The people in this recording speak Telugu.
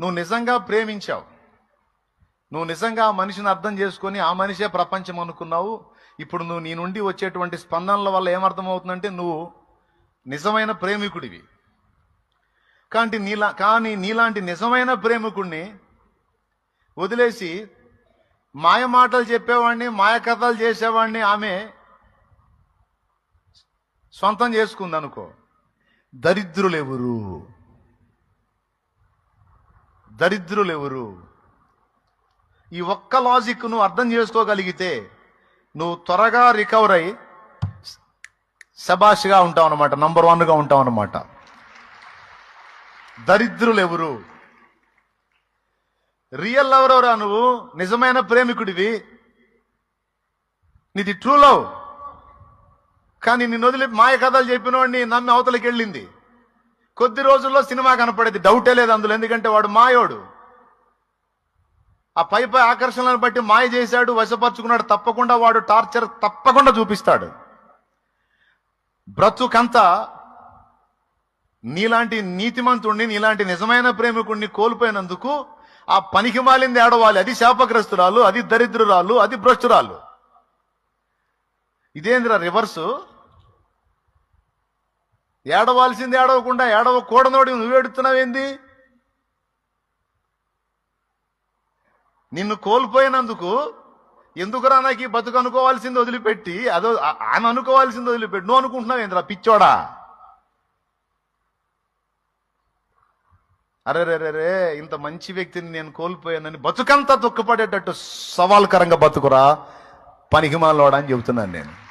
నువ్వు నిజంగా ప్రేమించావు. నువ్వు నిజంగా ఆ మనిషిని అర్థం చేసుకొని ఆ మనిషే ప్రపంచం అనుకున్నావు. ఇప్పుడు నువ్వు నీ నుండి వచ్చేటువంటి స్పందనల వల్ల ఏమర్థమవుతుందంటే నువ్వు నిజమైన ప్రేమికుడివి. కానీ నీలా కానీ నీలాంటి నిజమైన ప్రేమికుడిని వదిలేసి మాయ మాటలు చెప్పేవాడిని మాయ కథలు చేసేవాడిని ఆమె సొంతం చేసుకుంది అనుకో దరిద్రులెవరు? దరిద్రులెవరు? ఈ ఒక్క లాజిక్ నువ్వు అర్థం చేసుకోగలిగితే నువ్వు త్వరగా రికవర్ అయ్యి శబాష్గా ఉంటావు అనమాట నంబర్ వన్గా ఉంటావు అనమాట దరిద్రులు ఎవరు రియల్ లవర్ నువ్వు? నిజమైన ప్రేమికుడివి. నీది ట్రూ లవ్ కానీ నిన్ను వదిలి మాయ కథలు చెప్పినవాడిని నమ్మి అవతలకి వెళ్ళింది కొద్ది రోజుల్లో సినిమా కనపడేది. డౌటే లేదు అందులో ఎందుకంటే వాడు మాయోడు. ఆ పై పై ఆకర్షణలను బట్టి మాయ చేశాడు వశపరుచుకున్నాడు. తప్పకుండా వాడు టార్చర్ తప్పకుండా చూపిస్తాడు. బ్రతుకంతా నీలాంటి నీతిమంతుణ్ణి నీలాంటి నిజమైన ప్రేమికుణ్ణి కోల్పోయినందుకు ఆ పనికి మాలింది ఏడవాలి అది శాపగ్రస్తురాలు అది దరిద్రురాలు అది భ్రష్టురాలు. ఇదేందిరా రివర్సు? ఏడవాల్సింది ఏడవకుండా ఏడవకూడనోడి నువ్వు నువ్వేడుతున్నావేంది నిన్ను కోల్పోయినందుకు ఎందుకురా నాకు ఈ బతుకు అనుకోవాల్సింది వదిలిపెట్టి? అదో ఆయన ఆమె అనుకోవాల్సింది వదిలిపెట్టి. నువ్వు అనుకుంటున్నావు ఏంద్రా పిచ్చోడా? అరే రే రే రే ఇంత మంచి వ్యక్తిని నేను కోల్పోయానని బతుకంతా దుఃఖపడేటట్టు సవాల్కరంగా బతుకురా. పనికిమాలోడా అని చెబుతున్నాను నేను.